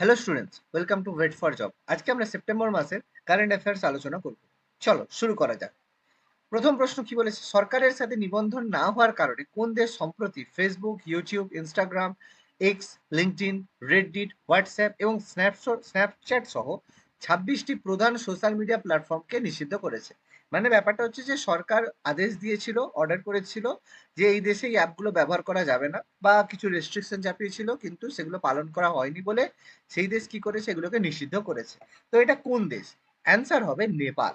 Hello students welcome to wait for job আজকে আমরা September মাসের কারেন্ট অ্যাফেয়ার্স আলোচনা করব। চলো, শুরু করা যাক। প্রথম প্রশ্ন কি বলেছে? সরকারের সাথে নিবন্ধন না হওয়ার কারণে কোন দেশ সম্প্রতি Facebook YouTube Instagram X LinkedIn Reddit WhatsApp এবং স্ন্যাপশট স্ন্যাপচ্যাট সহ ছাব্বিশটি প্রধান সোশ্যাল মিডিয়া প্ল্যাটফর্মকে নিষিদ্ধ করেছে। মানে ব্যাপারটা হচ্ছে যে সরকার আদেশ দিয়েছিল অর্ডার করেছিল যে এই দেশে এই অ্যাপগুলো ব্যবহার করা যাবে না বা কিছু রেস্ট্রিকশন চাপিয়েছিল কিন্তু সেগুলো পালন করা হয়নি বলে সেই দেশ কি করেছে? এগুলোকে নিষিদ্ধ করেছে। তো এটা কোন দেশ? অ্যান্সার হবে নেপাল।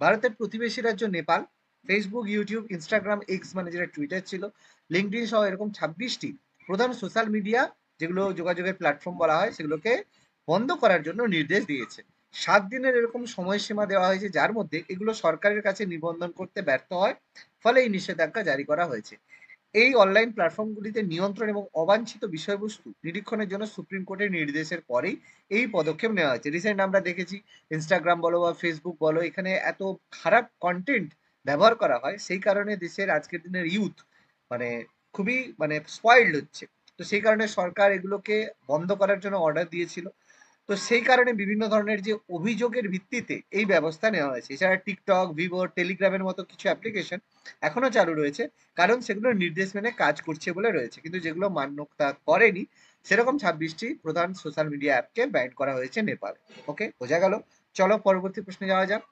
ভারতের প্রতিবেশী রাজ্য Nepal. Facebook YouTube Instagram X মানে যেটা টুইটার ছিল লিঙ্কডিন সহ এরকম ছাব্বিশটি প্রধান সোশ্যাল মিডিয়া যেগুলো যোগাযোগের প্ল্যাটফর্ম বলা হয়, সেগুলোকে বন্ধ করার জন্য নির্দেশ দিয়েছে। সাত দিনের এরকম সময়সীমা দেওয়া হয়েছে, যার মধ্যে এগুলো সরকারের কাছে নিবন্ধন করতে ব্যর্থ হয়, ফলে এই নিষেধাজ্ঞা জারি করা হয়েছে। এই অনলাইন প্ল্যাটফর্মগুলিতে নিয়ন্ত্রণ এবং অবাঞ্ছিত বিষয়বস্তু নিরীক্ষণের জন্য সুপ্রিম কোর্টের নির্দেশের পরেই এই পদক্ষেপ নেওয়া হয়েছে। রিসেন্ট আমরা দেখেছি ইনস্টাগ্রাম বলো বা ফেসবুক বলো, এখানে এত খারাপ কন্টেন্ট ব্যবহার করা হয়, সেই কারণে দেশের আজকের দিনের ইউথ মানে খুবই মানে স্পয়েলড হচ্ছে। তো সেই কারণে সরকার এগুলোকে বন্ধ করার জন্য অর্ডার দিয়েছিল। তো সেই কারণে বিভিন্ন ধরনের যে অভিযোগের ভিত্তিতে এই ব্যবস্থা নেওয়া হয়েছে। এছাড়া টিকটক, ভিভো, টেলিগ্রামের মতো কিছু অ্যাপ্লিকেশন এখনও চালু রয়েছে। কারণ সেগুলো নির্দেশ মেনে কাজ করছে বলে রয়েছে। কিন্তু যেগুলো মান্যতা করেনি, সেরকম ছাব্বিশটি প্রধান সোশ্যাল মিডিয়া অ্যাপকে ব্যান করা হয়েছে নেপালে। ওকে? বোঝা গেল? চলো পরবর্তী প্রশ্নে যাওয়া যাক।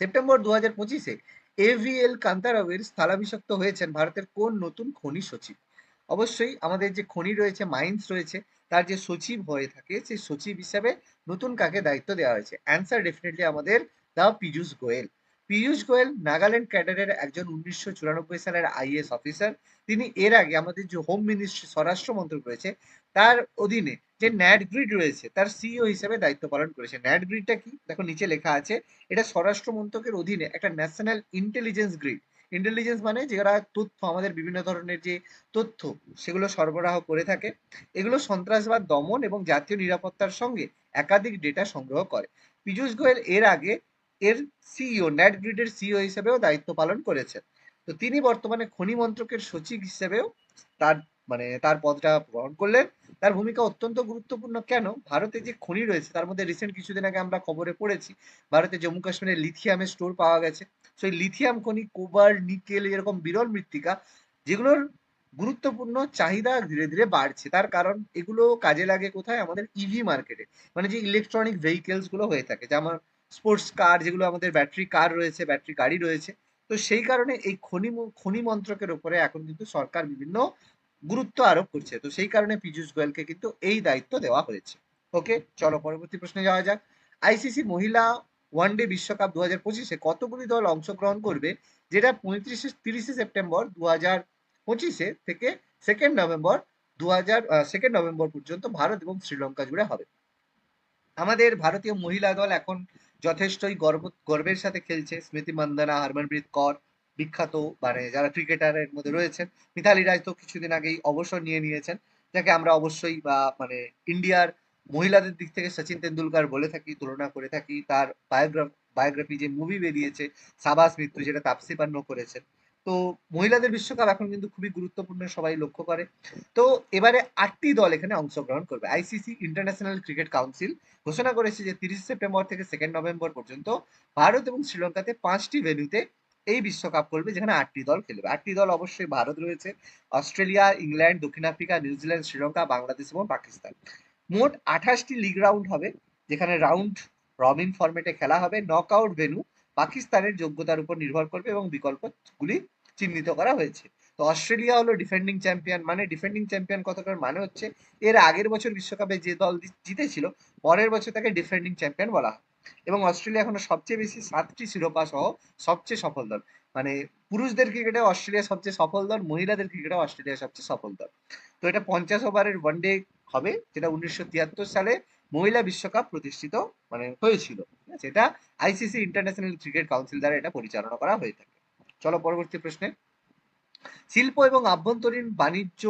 সেপ্টেম্বর দু হাজার পঁচিশে এভিএল কান্তারাওয়ের স্থলাভিষিক্ত হয়েছেন ভারতের কোন নতুন খনি সচিব? অবশ্যই আমাদের যে খনি রয়েছে, মাইন্স রয়েছে তার যে সচিব হয়ে থাকে, সেই সচিব হিসাবে নতুন কাকে দায়িত্ব দেওয়া হয়েছে? অ্যান্সার ডেফিনেটলি আমাদের দা পীযূষ গোয়েল। পীযূষ গোয়েল নাগাল্যান্ড ক্যাডারের একজন উনিশশো চুরানব্বই সালের আইএস অফিসার তিনি এর আগে আমাদের যে হোম মিনিস্ট্রি স্বরাষ্ট্র মন্ত্রক রয়েছে, তার অধীনে যে ন্যাট গ্রিড রয়েছে, তার সিইও হিসেবে দায়িত্ব পালন করেছে। ন্যাট গ্রিডটা কি? দেখো নিচে লেখা আছে, এটা স্বরাষ্ট্র মন্ত্রকের অধীনে একটা ন্যাশনাল ইন্টেলিজেন্স গ্রিড ইন্টেলিজেন্স মানে যারা তথ্য, আমাদের বিভিন্ন ধরনের যে তথ্য, সেগুলো সরবরাহ করে থাকে। এগুলো সন্ত্রাসবাদ, দমন এবং জাতীয় নিরাপত্তার সঙ্গে একাধিক ডেটা সংগ্রহ করে। পীযূষ গোয়েল এর আগে এর সিইও ন্যাট গ্রিডের সিইও হিসেবেও দায়িত্ব পালন করেছেন। তো তিনি বর্তমানে খনি মন্ত্রকের সচিব হিসেবেও তার মানে তার পদটা গ্রহণ করলেন। তার ভূমিকা অত্যন্ত গুরুত্বপূর্ণ কেন? ভারতে যে খনি রয়েছে, তার মধ্যে রিসেন্ট কিছুদিন আগে আমরা খবরে পড়েছি, ভারতে জম্মু কাশ্মীরে লিথিয়ামের স্টোর পাওয়া গেছে। সেই লিথিয়াম খনি কোবার নিকেল এরকম বিরল মৃত্তিকা, যেগুলোর গুরুত্বপূর্ণ চাহিদা ধীরে ধীরে বাড়ছে। তার কারণ এগুলো কাজে লাগে কোথায়? আমাদের ইভি মার্কেটে মানে যে ইলেকট্রনিক ভেহিকেলসগুলো হয়ে থাকে যেমন স্পোর্টস কার যেগুলো আমাদের ব্যাটারি কার রয়েছে ব্যাটারি গাড়ি রয়েছে, তো সেই কারণে এই খনি খনি মন্ত্রকের উপরে এখন কিন্তু সরকার বিভিন্ন গুরুত্ব আরোপ করছে। তো সেই কারণে পীযূষ গোয়েলকে কিন্তু এই দায়িত্ব দেওয়া হয়েছে। ওকে চলো পরবর্তী প্রশ্নে যাওয়া যাক। আইসিসি মহিলা ওয়ানডে বিশ্বকাপ দু হাজার পঁচিশে কতগুলি দল অংশগ্রহণ করবে? যেটা পঁয়ত্রিশে, তিরিশে সেপ্টেম্বর দু হাজার পঁচিশে থেকে সেকেন্ড নভেম্বর দু হাজার সেকেন্ড নভেম্বর পর্যন্ত ভারত এবং শ্রীলঙ্কা জুড়ে হবে। আমাদের ভারতীয় মহিলা দল এখন যথেষ্টই গর্ব, গর্বের সাথে খেলছে। স্মৃতি মান্দানা, হরমনপ্রীত কর, বিখ্যাত মানে যারা ক্রিকেটারের মধ্যে রয়েছেন মিথালি রাজ তো কিছুদিন আগেই অবসর নিয়ে নিয়েছেন, যাকে আমরা অবশ্যই বা মানে ইন্ডিয়ার মহিলাদের দিক থেকে সচিন তেন্ডুলকার বলে থাকি, তুলনা করে থাকি, তার বায়োগ্রাফ, বায়োগ্রাফি যে মুভি বেরিয়েছে, সাবাস মৃত্যু, যেটা তাপসি পান্ন করেছেন। তো মহিলাদের বিশ্বকাপ এখন কিন্তু খুবই গুরুত্বপূর্ণ, সবাই লক্ষ্য করে। তো এবারে আটটি দল এখানে অংশগ্রহণ করবে। আইসিসি ইন্টারন্যাশনাল ক্রিকেট কাউন্সিল ঘোষণা করেছে যে তিরিশ সেপ্টেম্বর থেকে সেকেন্ড নভেম্বর পর্যন্ত ভারত এবং শ্রীলঙ্কাতে পাঁচটি ভেন্যুতে এই বিশ্বকাপ করবে, যেখানে আটটি দল খেলবে। আটটি দল অবশ্যই ভারত রয়েছে, অস্ট্রেলিয়া, ইংল্যান্ড, দক্ষিণ Africa, New Zealand, Sri Lanka, Bangladesh এবং পাকিস্তান। মোট আঠাশটি লিগ রাউন্ড হবে, যেখানে রাউন্ড রবিন ফরম্যাটে খেলা হবে নক আউট ভেনু পাকিস্তানের যোগ্যতার উপর নির্ভর করবে এবং বিকল্পগুলি চিহ্নিত করা হয়েছে। তো অস্ট্রেলিয়া হলো ডিফেন্ডিং চ্যাম্পিয়ন মানে ডিফেন্ডিং চ্যাম্পিয়ন কতটার মানে হচ্ছে এর আগের বছর বিশ্বকাপে যে দল জিতেছিল, পরের বছর তাকে ডিফেন্ডিং চ্যাম্পিয়ন বলা হয়। এবং অস্ট্রেলিয়া এখনও সবচেয়ে বেশি সাতটি শিরোপা সহ সবচেয়ে সফল দল। মানে পুরুষদের ক্রিকেটে অস্ট্রেলিয়া সবচেয়ে সফল দল, মহিলাদের ক্রিকেটে অস্ট্রেলিয়া সবচেয়ে সফল দল। তো এটা পঞ্চাশ ওভারের ওয়ানডে হবে, যেটা উনিশশো তিয়াত্তর সালে মহিলা বিশ্বকাপ প্রতিষ্ঠিত মানে হয়েছিল। ঠিক আছে? এটা আইসিসি ইন্টারন্যাশনাল ক্রিকেট কাউন্সিল দ্বারা এটা পরিচালনা করা হয়ে থাকে। চলো পরবর্তী প্রশ্নে। শিল্প এবং আভ্যন্তরীণ বাণিজ্য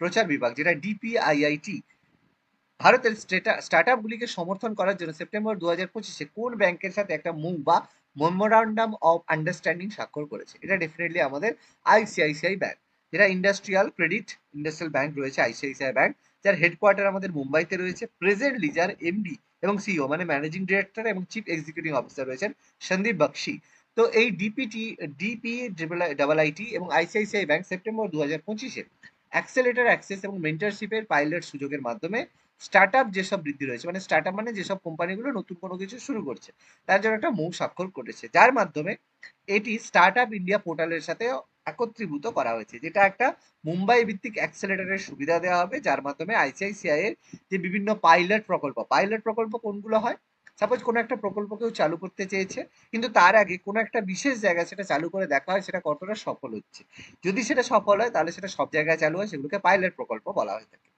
প্রচার বিভাগ, যেটা ডিপিআইআইটি ভারতের স্টার্ট গুলিকে সমর্থন করার জন্য সেপ্টেম্বর দু হাজার পঁচিশে কোন ব্যাংকের সাথে একটা মুভ বা মেমোরান্ডাম অফ আন্ডারস্ট্যান্ডিং স্বাক্ষর করেছে? এটা ডেফিনেটলি আমাদের আইসিআইসিআই ব্যাংক। যেটা ইন্ডাস্ট্রিয়াল ক্রেডিট ইন্ডাস্ট্রিয়াল ব্যাংক রয়েছে আইসিআইসিআই ব্যাংক যার হেডকোয়ার্টার আমাদের মুম্বাইতে রয়েছে। প্রেজেন্টলি যার এমডি এবং সিইও মানে ম্যানেজিং ডিরেক্টর এবং চিফ এক্সিকিউটিভ অফিসার রয়েছেন সন্দীপ বক্সি। তো এই ডিপিটি ডিপি ডাবল আইটি এবং আইসিআইসিআই ব্যাংক সেপ্টেম্বর দু হাজার পঁচিশে অ্যাক্সেলেটার অ্যাক্সেস এবং মেন্টারশিপের পাইলট সুযোগের মাধ্যমে স্টার্ট আপ যেসব বৃদ্ধি রয়েছে মানে স্টার্ট আপ মানে যেসব কোম্পানিগুলো নতুন কোনো কিছু শুরু করছে, তার জন্য একটা মৌ স্বাক্ষর করেছে। যার মাধ্যমে এটি স্টার্ট আপ ইন্ডিয়া পোর্টালের সাথে একত্রীভূত করা হয়েছে, যেটা একটা মুম্বাই ভিত্তিক অ্যাক্সেলেটারের সুবিধা দেওয়া হবে, যার মাধ্যমে আইসিআইসিআই এর যে বিভিন্ন পাইলট প্রকল্প পাইলট প্রকল্প কোনগুলো হয়? সাপোজ কোনো একটা প্রকল্প কেউ চালু করতে চেয়েছে, কিন্তু তার আগে কোনো একটা বিশেষ জায়গায় সেটা চালু করে দেখা হয়, সেটা কতটা সফল হচ্ছে। যদি সেটা সফল হয়, তাহলে সেটা সব জায়গায় চালু হয়, সেগুলোকে পাইলট প্রকল্প বলা হয়ে থাকে।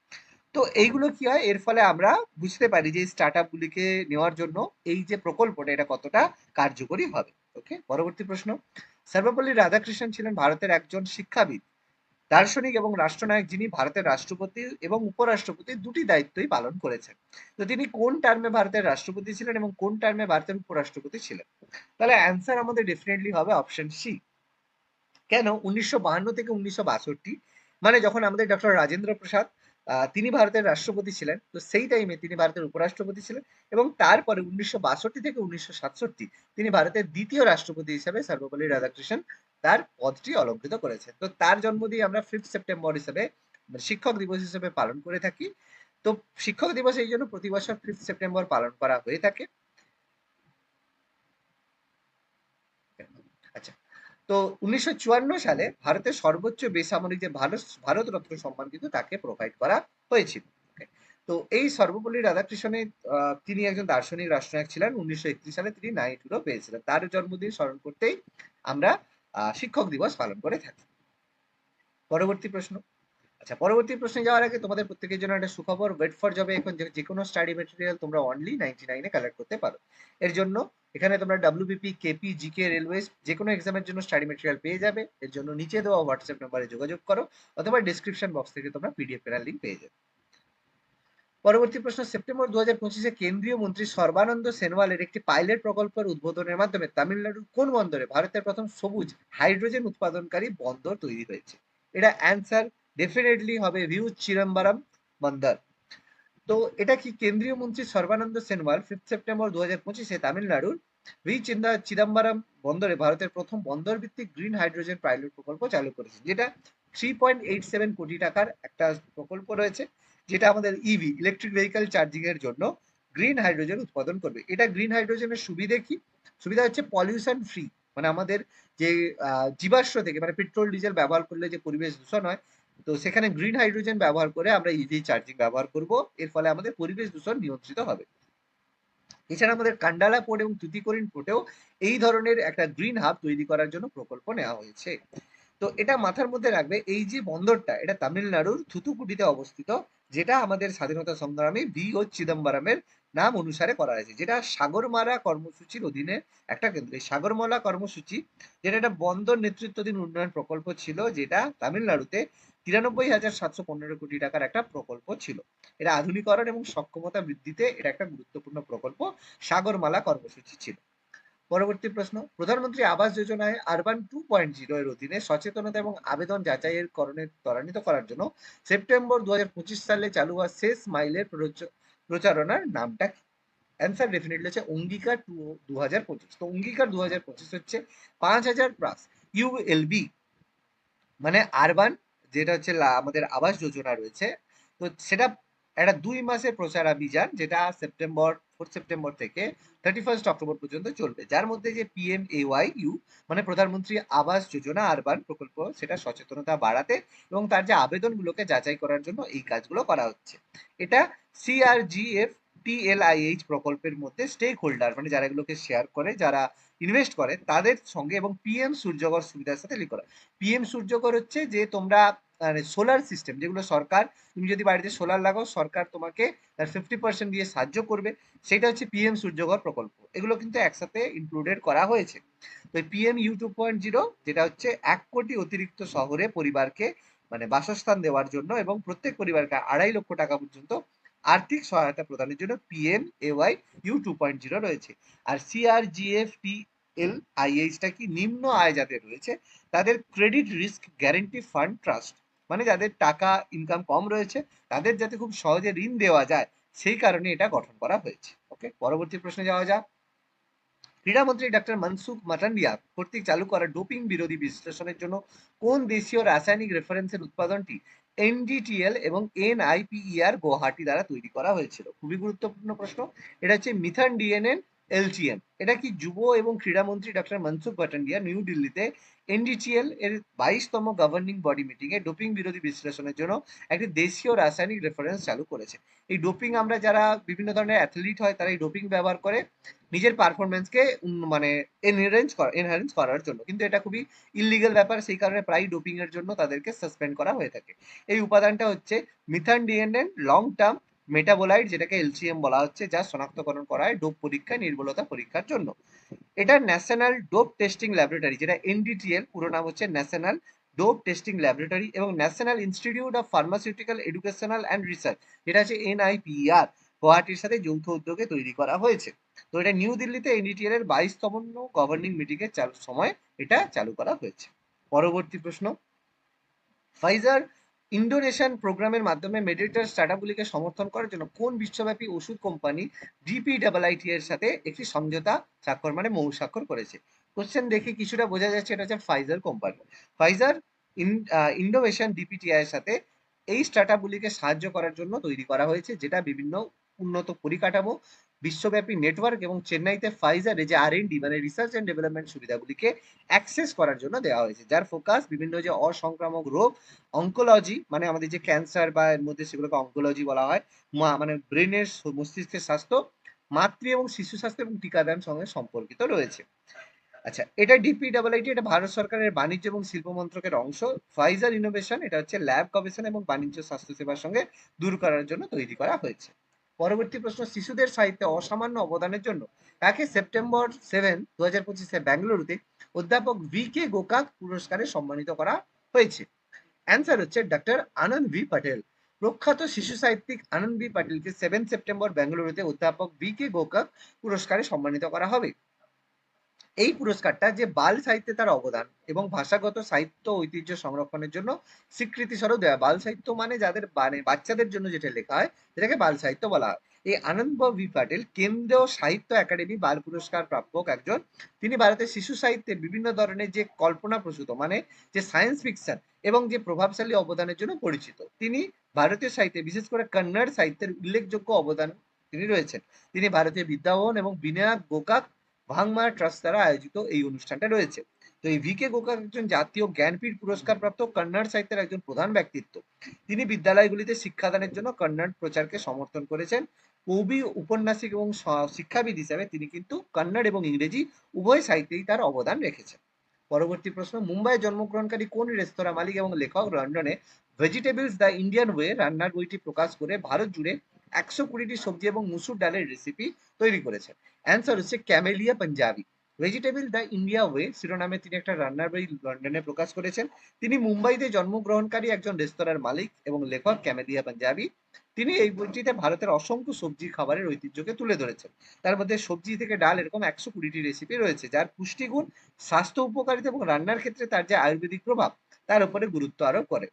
তো এইগুলো কি হয়? এর ফলে আমরা বুঝতে পারি যে স্টার্ট আপ গুলিকে নেওয়ার জন্য এই যে প্রকল্পটা, এটা কতটা কার্যকরী হবে। ওকে পরবর্তী প্রশ্ন। সর্বপল্লী রাধাকৃষ্ণন ছিলেন ভারতের একজন শিক্ষাবিদ, দার্শনিক এবং রাষ্ট্রনায়ক যিনি ভারতের রাষ্ট্রপতি এবং উপরাষ্ট্রপতি দুটি দায়িত্বই পালন করেছেন। তো তিনি কোন টার্মে ভারতের রাষ্ট্রপতি ছিলেন এবং কোন টার্মে ভারতের উপরাষ্ট্রপতি ছিলেন? তাহলে অ্যান্সার আমাদের ডেফিনেটলি হবে অপশন সি কেন? উনিশশো থেকে উনিশশো বাষট্টি মানে যখন আমাদের ডক্টর রাজেন্দ্র প্রসাদ তিনি ভারতের রাষ্ট্রপতি ছিলেন। তো সেই টাইমে তিনি ভারতের উপরাষ্ট্রপতি ছিলেন এবং তারপরে উনিশশো বাষট্টি থেকে উনিশশো তিনি ভারতের দ্বিতীয় রাষ্ট্রপতি হিসেবে সর্বপল্লী রাধাকৃষ্ণন তার পদটি অলঙ্কৃত করেছেন। তো তার জন্মদিন আমরা ফিফথ সেপ্টেম্বর হিসেবে মানে শিক্ষক দিবস হিসেবে পালন করে থাকি। তো শিক্ষক দিবস এই জন্য প্রতি বছর ফিফথ সেপ্টেম্বর পালন করা হয়ে থাকে আচ্ছা তো উনিশশো চুয়ান্ন সালে ভারতের সর্বোচ্চ বেসামরিক যে ভারত রত্ন সম্মান কিন্তু তাকে প্রোভাইড করা হয়েছিল তো এই সর্বপল্লী রাধাকৃষ্ণের তিনি একজন দার্শনিক রাষ্ট্রনায়ক ছিলেন। উনিশশো একত্রিশ সালে তিনি নাইটুরও পেয়েছিলেন। তার জন্মদিন স্মরণ করতেই আমরা শিক্ষক দিবস পালন করে থাকি। পরবর্তী প্রশ্ন। আচ্ছা পরবর্তী প্রশ্নে যাওয়ার আগে তোমাদের প্রত্যেকের জন্য একটা সুখবর ওয়েট ফর জবে এখন যে কোনো স্টাডি মেটেরিয়াল তোমরা অনলি নাইনটি নাইনে কালেক্ট করতে পারো। এর জন্য এখানে তোমরা ডাব্লিউবিপি কেপি জিকে রেলওয়েজ যে কোনো এক্সামের জন্য স্টাডি মেটেরিয়াল পেয়ে যাবে। এর জন্য নিচে দেওয়া হোয়াটসঅ্যাপ নাম্বারে যোগাযোগ করো অথবা ডিসক্রিপশন বক্স থেকে তোমরা পিডিএফ এর লিঙ্ক পেয়ে যাবে। পরবর্তী প্রশ্ন সেপ্টেম্বর দু হাজার পঁচিশে কেন্দ্রীয় মন্ত্রী সর্বানন্দ সেনওয়ালের একটি পাইলট প্রকল্পের উদ্বোধনের মাধ্যমে তামিলনাড়ুর কোন বন্দরে ভারতের প্রথম সবুজ হাইড্রোজেন উৎপাদনকারী বন্দর তৈরি হয়েছে? এটা অ্যান্সার ডেফিনেটলি হবে ভিউ চিদম্বরম বন্দর তো এটা কি কেন্দ্রীয় মন্ত্রী সর্বানন্দ সোনোয়াল ফিফথ সেপ্টেম্বর দু হাজার পঁচিশে তামিলনাড়ুর ভি চিন্দা চিদম্বরম বন্দরে ভারতের প্রথম বন্দর ভিত্তিক গ্রিন হাইড্রোজেন পাইলট প্রকল্প চালু করেছে, যেটা থ্রি পয়েন্ট এইট সেভেন কোটি টাকার একটা প্রকল্প রয়েছে, যেটা আমাদের ইভি ইলেকট্রিক ভেহিকেল চার্জিং এর জন্য গ্রিন হাইড্রোজেন উৎপাদন করবে। এটা গ্রিন হাইড্রোজেনের সুবিধে কি? সুবিধা হচ্ছে পলিউশন ফ্রি মানে আমাদের যে জীবাশ্ম থেকে মানে পেট্রোল ডিজেল ব্যবহার করলে যে পরিবেশ দূষণ হয় তো সেখানে গ্রিন হাইড্রোজেন ব্যবহার করে আমরা ইভি চার্জিং ব্যবহার করব। এর ফলে আমাদের পরিবেশ দূষণ নিয়ন্ত্রিত হবে। এছাড়া আমাদের কান্ডালা পোর্ট এবং তুতিকোরিন পোর্টেও এই ধরনের একটা গ্রিন হাব তৈরি করার জন্য প্রকল্প নেওয়া হয়েছে। তো এটা মাথার মধ্যে রাখবে, এই যে বন্দরটা, এটা তামিলনাড়ুর থুতুকুডিতে অবস্থিত, যেটা আমাদের স্বাধীনতা সংগ্রামী বি ও চিদম্বরমের নাম অনুসারে করা হয়েছে, যেটা সাগরমালা কর্মসূচির অধীনে একটা কেন্দ্র। এই সাগরমালা কর্মসূচি, যেটা একটা বন্দর নেতৃত্বাধীন উন্নয়ন প্রকল্প ছিল, যেটা তামিলনাড়ুতে তিরানব্বই হাজার সাতশো পনেরো কোটি টাকার একটা প্রকল্প ছিল। এটা আধুনিকরণ এবং সক্ষমতা বৃদ্ধিতে এটা একটা গুরুত্বপূর্ণ প্রকল্প, সাগরমালা কর্মসূচি ছিল। পরবর্তী প্রশ্ন, প্রধানমন্ত্রী আবাস যোজনায় আরবান টু পয়েন্ট জিরো এর অধীনে সচেতনতা এবং আবেদন যাচাইয়ের করণে ত্বরান্বিত করার জন্য সেপ্টেম্বর দু হাজার পঁচিশ সালে চালু হওয়া শেষ মাইলের প্রচারণার নামটা কি? অ্যান্সার ডেফিনেটলি হচ্ছে অঙ্গীকার টু দু হাজার পঁচিশ। তো অঙ্গীকার দু হাজার পঁচিশ হচ্ছে পাঁচ হাজার প্লাস ইউএলবি মানে আরবান, যেটা হচ্ছে আমাদের আবাস যোজনা রয়েছে। তো সেটা একটা দুই মাসের প্রচারাভিযান যেটা সেপ্টেম্বর ফোর্থ সেপ্টেম্বর থেকে থার্টি ফার্স্ট অক্টোবর পর্যন্ত চলবে। যার মধ্যে যে পিএম এ ওয়াই ইউ মানে প্রধানমন্ত্রী আবাস যোজনা, আরবান প্রকল্প, সেটা সচেতনতা বাড়াতে এবং তার যে আবেদনগুলোকে যাচাই করার জন্য এই কাজগুলো করা হচ্ছে। এটা সিআরজিএফ টিএলআইএইচ প্রকল্পের মধ্যে স্টেক হোল্ডার মানে যারা এগুলোকে শেয়ার করে, যারা ইনভেস্ট করে, তাদের সঙ্গে এবং পিএম সূর্যগর সুবিধার সাথে লিঙ্ক করা। পিএম সূর্যগর হচ্ছে যে তোমরা মানে সোলার সিস্টেম যেগুলো সরকার, তুমি যদি বাড়িতে সোলার লাগাও, সরকার তোমাকে তার ফিফটি পার্সেন্ট দিয়ে সাহায্য করবে। সেটা হচ্ছে পিএম সূর্যঘর প্রকল্প। এগুলো কিন্তু একসাথে ইনক্লুডেড করা হয়েছে। তো PM U two point zero যেটা হচ্ছে এক কোটি অতিরিক্ত শহরে পরিবারকে মানে বাসস্থান দেওয়ার জন্য এবং প্রত্যেক পরিবারকে আড়াই লক্ষ টাকা পর্যন্ত আর্থিক সহায়তা প্রদানের জন্য PM AY U two point zero রয়েছে। আর সিআরজিএফ টি এল আইএইচটা কি নিম্ন আয় যাদের রয়েছে, তাদের credit risk guarantee fund trust মানে যাদের টাকা ইনকাম কম রয়েছে, তাদের যাতে খুব সহজে ঋণ দেওয়া যায়, সেই কারণে এটা গঠন করা হয়েছে। ওকে পরবর্তী প্রশ্নে যাওয়া যাক। ক্রীড়ামন্ত্রী ডাক্তার মনসুখ মাটান্ডিয়া কর্তৃক চালু করা ডোপিং বিরোধী বিশ্লেষণের জন্য কোন দেশীয় রাসায়নিক রেফারেন্সের উৎপাদনটি এনডিটিএল এবং এনআইপিইআর গুয়াহাটি দ্বারা তৈরি করা হয়েছিল? খুবই গুরুত্বপূর্ণ প্রশ্ন। এটা হচ্ছে মিথান ডিএনএন এলটিএম এটা কি যুব এবং ক্রীড়ামন্ত্রী ডক্টর মনসুখ মাটান্ডিয়া নিউ দিল্লিতে এনডিটিএল এর বাইশতম গভর্নিং বডি মিটিং এ ডোপিং বিরোধী বিশ্লেষণের জন্য একটি দেশীয় রাসায়নিক রেফারেন্স চালু করেছে। এই ডোপিং আমরা যারা বিভিন্ন ধরনের অ্যাথলিট হয়, তারা এই ডোপিং ব্যবহার করে নিজের পারফরমেন্সকে মানে এনহারেন্স এনহারেন্স করার জন্য। কিন্তু এটা খুবই ইলিগাল ব্যাপার, সেই কারণে প্রায় ডোপিং এর জন্য তাদেরকে সাসপেন্ড করা হয়ে থাকে। এই উপাদানটা হচ্ছে মিথান ডিএনএন লং টার্ম মেটাবোলাইট, যেটাকে এলসিএম বলা হচ্ছে, যা শনাক্তকরণ করা হয় ডোপ পরীক্ষায় নির্ভুলতা পরীক্ষার জন্য। এটা ন্যাশনাল ডোপ টেস্টিং ল্যাবরেটরি, যেটা এনডিটিএল পুরো নাম হচ্ছে ন্যাশনাল ডোপ টেস্টিং ল্যাবরেটরি এবং national institute of pharmaceutical educational and research, যেটা হচ্ছে এনআইপিআর গুয়াহাটির সাথে যৌথ উদ্যোগে তৈরি করা হয়েছে। তো এটা নিউ দিল্লিতে এনডিটিএল এর বাইশতম গভর্নিং মিটিং এর সময় এটা চালু করা হয়েছে। পরবর্তী প্রশ্ন ফাইজার ইন্ডোনেশিয়ান প্রোগ্রামের মাধ্যমে মেডিটের স্টার্টআপগুলিকে সমর্থন করার জন্য কোন বিশ্বব্যাপী ওষুধ কোম্পানি ডিপি ডাবলআইটি এর সাথে একটি সমঝোতা স্বাক্ষর মানে মৌ স্বাক্ষর করেছে? কোশ্চেন দেখে কিছুটা বোঝা যাচ্ছে এটা হচ্ছে Pfizer company Pfizer Indonesian DPTI এর সাথে এই স্টার্টআপগুলিকে সাহায্য করার জন্য তৈরি করা হয়েছে, যেটা বিভিন্ন উন্নত পরিকাঠামো বিশ্বব্যাপী নেটওয়ার্ক এবং চেন্নাইতে ফাইজারে যে আর ডি মানে রিসার্চ অ্যান্ড ডেভেলপমেন্ট সুবিধাগুলিকে অ্যাক্সেস করার জন্য দেওয়া হয়েছে, যার ফোকাস বিভিন্ন যে অসংক্রামক রোগ অঙ্কোলজি মানে আমাদের যে ক্যান্সার বা এর মধ্যে সেগুলোকে অঙ্কোলজি বলা হয় মানে ব্রেনের মস্তিষ্কের স্বাস্থ্য, মাতৃ এবং শিশু স্বাস্থ্য এবং টিকাদান সঙ্গে সম্পর্কিত রয়েছে। আচ্ছা এটা ডিপি ডাবল আইটি এটা ভারত সরকারের বাণিজ্য এবং শিল্প মন্ত্রকের অংশ। ফাইজার ইনোভেশন এটা হচ্ছে ল্যাব গবেষণা এবং বাণিজ্য স্বাস্থ্য সেবার সঙ্গে দূর করার জন্য তৈরি করা হয়েছে। পরবর্তী প্রশ্ন, শিশুদের সাহিত্যে অসামান্য অবদানের জন্য তাকে সেপ্টেম্বর সেভেন দু হাজার পঁচিশে বেঙ্গালুরুতে অধ্যাপক ভি কে গোকাক পুরস্কারে সম্মানিত করা হয়েছে? অ্যান্সার হচ্ছে ডক্টর আনন্দ ভি প্যাটেল প্রখ্যাত শিশু সাহিত্যিক আনন্দ ভি পাটিলকে সেভেন সেপ্টেম্বর বেঙ্গালুরুতে অধ্যাপক বি কে গোকাক পুরস্কারে সম্মানিত করা হবে। এই পুরস্কারটা যে বাল সাহিত্যে তার অবদান এবং ভাষাগত সাহিত্য ঐতিহ্য সংরক্ষণের জন্য স্বীকৃতি স্বরূপ দেওয়া বাল সাহিত্য মানে যাদের মানে বাচ্চাদের জন্য যেটা লেখা হয়, সেটাকে বাল সাহিত্য বলা হয়। এই আনন্দ ভি পাটেল কেন্দ্রীয় সাহিত্য একাডেমি বাল পুরস্কার প্রাপক একজন। তিনি ভারতের শিশু সাহিত্যে বিভিন্ন ধরনের যে কল্পনা প্রসূত মানে যে সায়েন্স ফিকশন এবং যে প্রভাবশালী অবদানের জন্য পরিচিত। তিনি ভারতীয় সাহিত্যে, বিশেষ করে কন্নড় সাহিত্যের উল্লেখযোগ্য অবদান তিনি রয়েছেন। তিনি ভারতীয় বিদ্যাভবন এবং বিনায়ক গোকাক ভাংমা ট্রাস্ট দ্বারা আয়োজিত এই অনুষ্ঠানটা রয়েছে। তো এই ভিকে গোকাক একজন জাতীয় জ্ঞানপীঠ পুরস্কার প্রাপ্ত কন্নড় সাহিত্যের একজন প্রধান ব্যক্তিত্ব। তিনি বিদ্যালয়গুলিতে শিক্ষাদানের জন্য কন্নড় প্রচারকে সমর্থন করেছেন। কবি, উপন্যাসিক এবং শিক্ষাবিদ হিসাবে তিনি কিন্তু কন্নড় এবং ইংরেজি উভয় সাহিত্যেই তার অবদান রেখেছেন। পরবর্তী প্রশ্ন মুম্বাইয়ে জন্মগ্রহণকারী কোন রেস্তোরাঁ মালিক এবং লেখক লন্ডনে ভেজিটেবলস দ্য ইন্ডিয়ান ওয়ে রান্নার বইটি প্রকাশ করে ভারত জুড়ে একশো কুড়িটি সবজি এবং মুসুর ডালের রেসিপি তৈরি করেছেন। অ্যান্সার হচ্ছে Camellia Panjabi vegetable the India way শিরোনামে তিনি একটা রান্নার বই লন্ডনে প্রকাশ করেছেন। তিনি মুম্বাইতে জন্মগ্রহণকারী একজন রেস্তোরাঁর মালিক এবং লেখক ক্যামেলিয়া পাঞ্জাবি তিনি এই বইটিতে ভারতের অসংখ্য সবজি খাবারের ঐতিহ্যকে তুলে ধরেছেন। তার মধ্যে সবজি থেকে ডাল এরকম একশো কুড়িটি রেসিপি রয়েছে, যার পুষ্টিগুণ, স্বাস্থ্য উপকারিতা এবং রান্নার ক্ষেত্রে তার যে আয়ুর্বেদিক প্রভাব, তার উপরে গুরুত্ব আরোপ করে।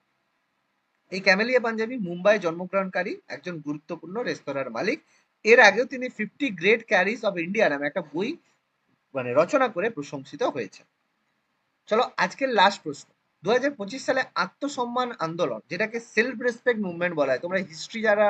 এই ক্যামেলিয়া পাঞ্জাবি মুম্বাই জন্মগ্রহণকারী, একজন গুরুত্বপূর্ণ রেস্তোরাঁর মালিক। এর আগেও তিনি fifty great curries of India নামে একটা বই মানে রচনা করে প্রশংসিত হয়েছে চলো আজকের লাস্ট প্রশ্ন। দু হাজার পঁচিশ সালে আত্মসম্মান আন্দোলন, যেটাকে সেলফ রেসপেক্ট মুভমেন্ট বলা হয়, তোমরা হিস্ট্রি যারা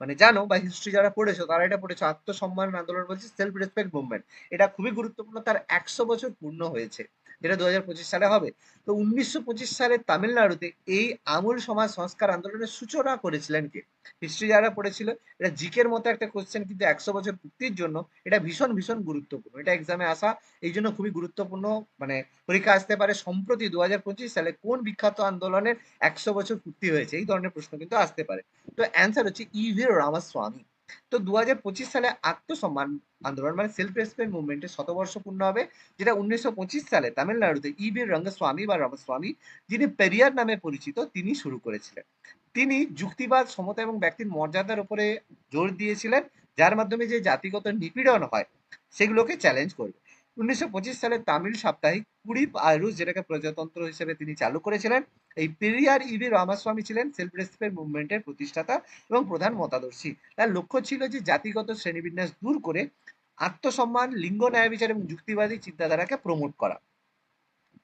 মানে জানো বা হিস্ট্রি যারা পড়েছো, তারা এটা পড়েছো, আত্মসম্মান আন্দোলন বলছে সেলফ রেসপেক্ট মুভমেন্ট এটা খুবই গুরুত্বপূর্ণ, তার একশো বছর পূর্ণ হয়েছে। যেটা দু হাজার পঁচিশ সালে হবে। তো উনিশশো পঁচিশ সালে তামিলনাড়ুতে এই আমূল সমাজ সংস্কার আন্দোলনের সূচনা করেছিলেন কে? হিস্ট্রি যারা পড়েছিল এটা জিকের মতো একটা কোশ্চেন কিন্তু একশো বছর পূর্তির জন্য এটা ভীষণ ভীষণ গুরুত্বপূর্ণ। এটা এক্সামে আসা এই জন্য খুবই গুরুত্বপূর্ণ মানে পরীক্ষা আসতে পারে সম্প্রতি দু হাজার পঁচিশ সালে কোন বিখ্যাত আন্দোলনের একশো বছর পূর্তি হয়েছে, এই ধরনের প্রশ্ন কিন্তু আসতে পারে। তো অ্যান্সার হচ্ছে ইভি রামাস্বামী তো দু সালে আত্মসম্মান আন্দোলন মানে সেলফ রেসপেক্ট মুভমেন্টের শতবর্ষ পূর্ণ হবে, যেটা উনিশশো পঁচিশ সালে তামিলনাড়ুতে ইবি রঙ্গস্বামী বা রামস্বামী, যিনি পেরিয়ার নামে পরিচিত, তিনি শুরু করেছিলেন। তিনি যুক্তিবাদ, সমতা এবং ব্যক্তির মর্যাদার উপরে জোর দিয়েছিলেন, যার মাধ্যমে যে জাতিগত নিপীড়ন হয়, সেগুলোকে চ্যালেঞ্জ করবে। উনিশশো পঁচিশ সালে তামিল সাপ্তাহিক কুড়িপ আয়রুস যেটাকে প্রজাতন্ত্র হিসেবে তিনি চালু করেছিলেন, এই পেরিয়ার ইবি রামাস্বামী ছিলেন সেলফ রেসপেক্ট মুভমেন্টের প্রতিষ্ঠাতা এবং প্রধান মতাদর্শী। তার লক্ষ্য ছিল যে জাতিগত শ্রেণীবিন্যাস দূর করে আত্মসম্মান, লিঙ্গ ন্যায় বিচার এবং যুক্তিবাদী চিন্তাধারাকে প্রমোট করা।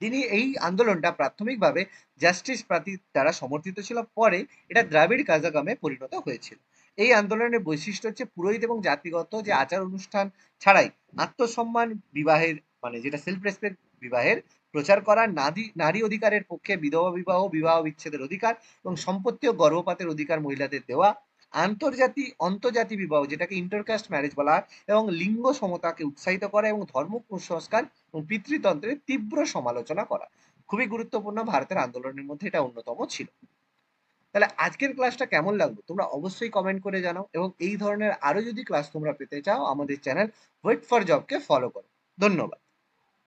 তিনি এই আন্দোলনটা প্রাথমিকভাবে জাস্টিস প্রার্থী দ্বারা সমর্থিত ছিল, পরে এটা দ্রাবিড় কাজাগামে পরিণত হয়েছিল। এই আন্দোলনের বৈশিষ্ট্য হচ্ছে পুরোহিত এবং জাতিগত যে আচার অনুষ্ঠান ছাড়াই আত্মসম্মান বিবাহের মানে যেটা সেলফ রেসপেক্ট বিবাহের প্রচার করা নারী নারী অধিকারের পক্ষে বিধবা বিবাহ বিবাহ বিচ্ছেদের অধিকার এবং সম্পত্তি ও গর্ভপাতের অধিকার মহিলাদের দেওয়া, আন্তর্জাতি, অন্তর্জাতি বিবাহ যেটাকে ইন্টারকাস্ট ম্যারেজ বলা হয় এবং লিঙ্গ সমতাকে উৎসাহিত করা এবং ধর্ম কুসংস্কার এবং পিতৃতন্ত্রের তীব্র সমালোচনা করা। খুবই গুরুত্বপূর্ণ ভারতের আন্দোলনের মধ্যে এটা অন্যতম ছিল। তাহলে আজকের ক্লাসটা কেমন লাগল? তোমরা অবশ্যই কমেন্ট করে জানাও এবং এই ধরনের আরও যদি ক্লাস তোমরা পেতে চাও, আমাদের চ্যানেল ওয়েট ফর জবকে ফলো করো। ধন্যবাদ।